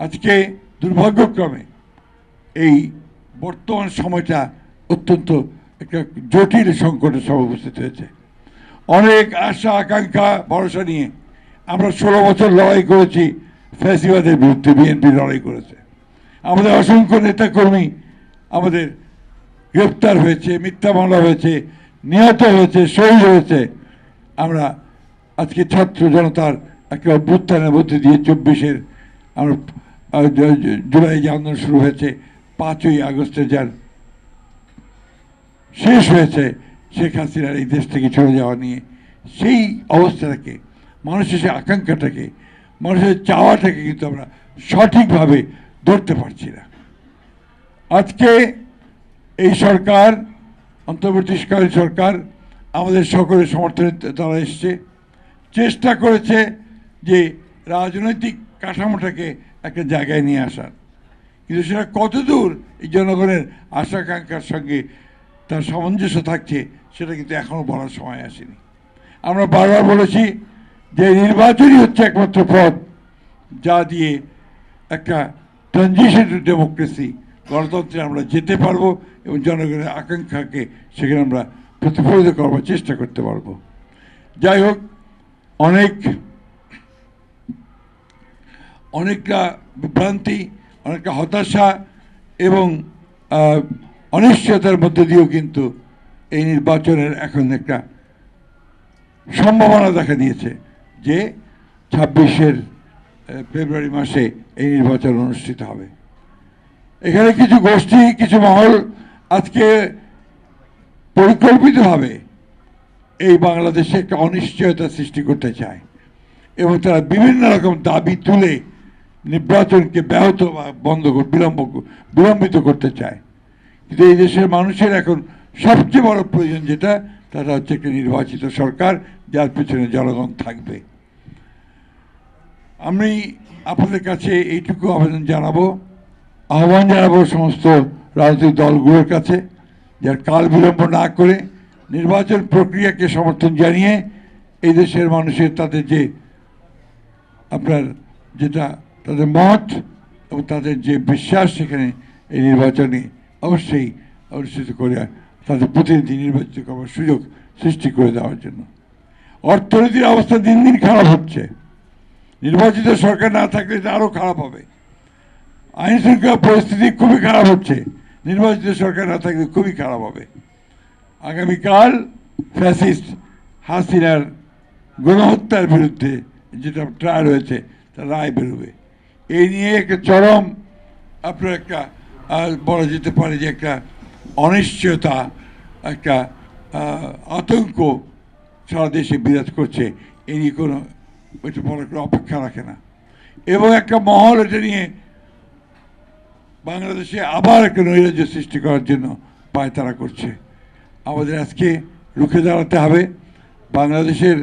আজকে দুর্ভাগ্যক্রমে এই বর্তমান সময়টা অত্যন্ত একটা জটিল সংকটের সময় উপস্থিত হয়েছে। অনেক আশা, আকাঙ্ক্ষা, ভরসা নিয়ে আমরা ষোলো বছর লড়াই করেছি, ফ্যাসিবাদের বিরুদ্ধে বিএনপি লড়াই করেছে। আমাদের অসংখ্য নেতাকর্মী আমাদের গ্রেপ্তার হয়েছে, মিথ্যা মামলা হয়েছে, নিহত হয়েছে, শহীদ হয়েছে। আমরা আজকে ছাত্র জনতার একটা অভ্যুত্থানের মধ্যে দিয়ে চব্বিশের আমরা জুলাই যে আন্দোলন শুরু হয়েছে, পাঁচই আগস্টে যার শেষ হয়েছে, শেখ হাসিনার এই দেশ থেকে চলে যাওয়া নিয়ে। সেই অবস্থাটাকে, মানুষের সেই আকাঙ্ক্ষাটাকে, মানুষের চাওয়াটাকে কিন্তু আমরা সঠিকভাবে ধরতে পারছি না। আজকে এই সরকার, অন্তর্বর্তীকালীন সরকার, আমাদের সকলের সমর্থনে তারা এসছে। চেষ্টা করেছে যে রাজনৈতিক কাঠামোটাকে একটা জায়গায় নিয়ে আসার। কিন্তু সেটা কতদূর এই জনগণের আশাকাঙ্ক্ষার সঙ্গে তার সামঞ্জস্য থাকছে, সেটা কিন্তু এখনও বলার সময় আসেনি। আমরা বারবার বলেছি যে নির্বাচনই হচ্ছে একমাত্র পথ, যা দিয়ে একটা ট্রানজিশন টু ডেমোক্রেসি গণতন্ত্রে আমরা যেতে পারব এবং জনগণের আকাঙ্ক্ষাকে সেখানে আমরা প্রতিফলিত করবার চেষ্টা করতে পারব। যাই হোক, অনেক অনেকটা বিভ্রান্তি, অনেকটা হতাশা এবং অনিশ্চয়তার মধ্যে দিয়েও কিন্তু এই নির্বাচনের এখন একটা সম্ভাবনা দেখা দিয়েছে যে ছাব্বিশের ফেব্রুয়ারি মাসে এই নির্বাচন অনুষ্ঠিত হবে। এখানে কিছু গোষ্ঠী, কিছু মহল আজকে পরিকল্পিতভাবে এই বাংলাদেশে একটা অনিশ্চয়তা সৃষ্টি করতে চায় এবং তারা বিভিন্ন রকম দাবি তুলে নির্বাচনকে ব্যাহত বন্ধ বিলম্ব বিলম্বিত করতে চায়। কিন্তু এই দেশের মানুষের এখন সবচেয়ে বড় প্রয়োজন যেটা, তারা হচ্ছে একটা নির্বাচিত সরকার, যার পেছনে জনগণ থাকবে। আমি আপনাদের কাছে এইটুকু আবেদন জানাব। আহ্বান জানাব সমস্ত রাজনৈতিক দলগুলোর কাছে, যার কাল বিলম্ব না করে নির্বাচন প্রক্রিয়াকে সমর্থন জানিয়ে এই দেশের মানুষের তাদের যে আপনার যেটা তাদের মত এবং তাদের যে বিশ্বাস সেখানে এই নির্বাচনে অবশ্যই অনুষ্ঠিত করে তাদের প্রতিনিধি নির্বাচিত করার সুযোগ সৃষ্টি করে দেওয়ার জন্য। অর্থনীতির অবস্থা দিন দিন খারাপ হচ্ছে। নির্বাচিত সরকার না থাকলে এটা আরও খারাপ হবে। আইন শৃঙ্খলা পরিস্থিতি খুবই খারাপ হচ্ছে। নির্বাচিত সরকার না থাকলে খুবই খারাপ হবে। আগামীকাল ফ্যাসিস্ট হাসিনার গণহত্যার বিরুদ্ধে যেটা ট্রায়াল হয়েছে, তার রায় বেরোবে। এই নিয়ে একটা চরম আপনার একটা বলা যেতে পারে যে একটা অনিশ্চয়তা, একটা আতঙ্ক সারা দেশে বিরাজ করছে। এই নিয়ে কোনো এটা বড় কোনো অপেক্ষা রাখে না। এবং একটা মহল এটা নিয়ে বাংলাদেশে আবার একটা নৈরাজ্য সৃষ্টি করার জন্য পায়তারা করছে। আমাদের আজকে রুখে দাঁড়াতে হবে। বাংলাদেশের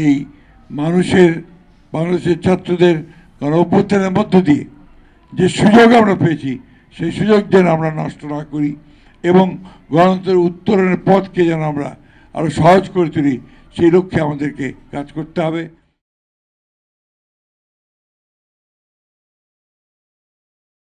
এই মানুষের, বাংলাদেশের ছাত্রদের গণ অভ্যুত্থানের মধ্য দিয়ে যে সুযোগ আমরা পেয়েছি, সেই সুযোগ যেন আমরা নষ্ট না করি এবং গণতন্ত্রের উত্তরণের পথকে যেন আমরা আরও সহজ করে তুলি, সেই লক্ষ্যে আমাদেরকে কাজ করতে হবে।